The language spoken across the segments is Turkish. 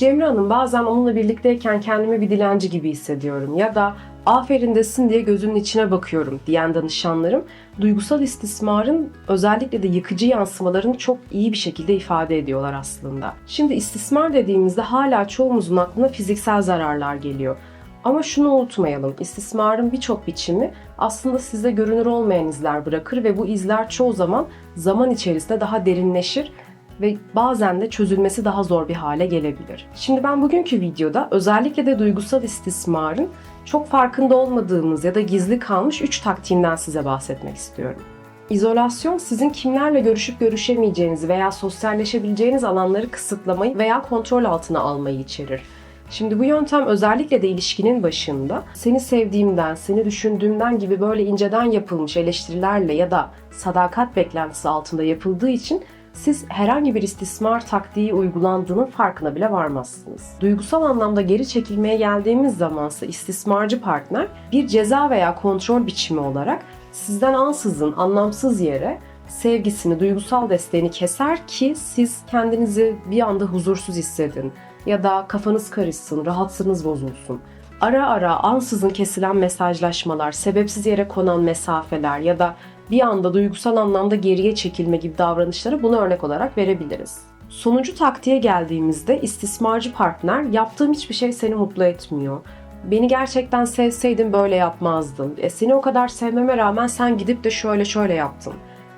Cemre Hanım bazen onunla birlikteyken kendimi bir dilenci gibi hissediyorum ya da aferin desin diye gözünün içine bakıyorum diyen danışanlarım duygusal istismarın özellikle de yıkıcı yansımalarını çok iyi bir şekilde ifade ediyorlar aslında. Şimdi istismar dediğimizde hala çoğumuzun aklına fiziksel zararlar geliyor. Ama şunu unutmayalım, istismarın birçok biçimi aslında size görünür olmayan izler bırakır ve bu izler çoğu zaman zaman içerisinde daha derinleşir ve bazen de çözülmesi daha zor bir hale gelebilir. Şimdi ben bugünkü videoda özellikle de duygusal istismarın çok farkında olmadığımız ya da gizli kalmış 3 taktiğinden size bahsetmek istiyorum. İzolasyon sizin kimlerle görüşüp görüşemeyeceğinizi veya sosyalleşebileceğiniz alanları kısıtlamayı veya kontrol altına almayı içerir. Şimdi bu yöntem özellikle de ilişkinin başında seni sevdiğimden, seni düşündüğümden gibi böyle inceden yapılmış eleştirilerle ya da sadakat beklentisi altında yapıldığı için siz herhangi bir istismar taktiği uygulandığının farkına bile varmazsınız. Duygusal anlamda geri çekilmeye geldiğimiz zamansa istismarcı partner bir ceza veya kontrol biçimi olarak sizden ansızın, anlamsız yere sevgisini, duygusal desteğini keser ki siz kendinizi bir anda huzursuz hissedin ya da kafanız karışsın, rahatsınız bozulsun. Ara ara ansızın kesilen mesajlaşmalar, sebepsiz yere konan mesafeler ya da bir anda duygusal anlamda geriye çekilme gibi davranışları buna örnek olarak verebiliriz. Sonuncu taktiğe geldiğimizde istismarcı partner yaptığım hiçbir şey seni mutlu etmiyor. Beni gerçekten sevseydin böyle yapmazdın. E, seni o kadar sevmeme rağmen sen gidip de şöyle şöyle yaptın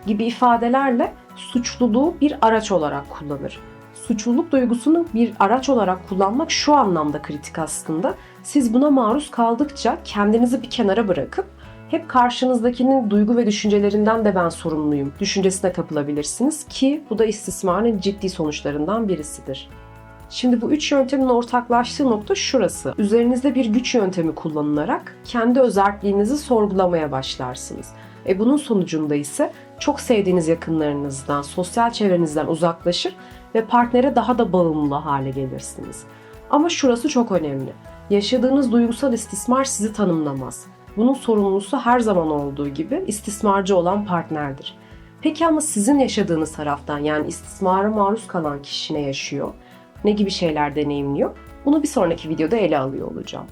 gibi ifadelerle suçluluğu bir araç olarak kullanır. Suçluluk duygusunu bir araç olarak kullanmak şu anlamda kritik aslında. Siz buna maruz kaldıkça kendinizi bir kenara bırakıp hep karşınızdakinin duygu ve düşüncelerinden de ben sorumluyum düşüncesine kapılabilirsiniz ki bu da istismarın ciddi sonuçlarından birisidir. Şimdi bu üç yöntemin ortaklaştığı nokta şurası. Üzerinizde bir güç yöntemi kullanılarak kendi özelliğinizi sorgulamaya başlarsınız. E bunun sonucunda ise çok sevdiğiniz yakınlarınızdan, sosyal çevrenizden uzaklaşır ve partnere daha da bağımlı hale gelirsiniz. Ama şurası çok önemli. Yaşadığınız duygusal istismar sizi tanımlamaz. Bunun sorumlusu her zaman olduğu gibi istismarcı olan partnerdir. Peki ama sizin yaşadığınız taraftan yani istismara maruz kalan kişi ne yaşıyor? Ne gibi şeyler deneyimliyor? Bunu bir sonraki videoda ele alıyor olacağım.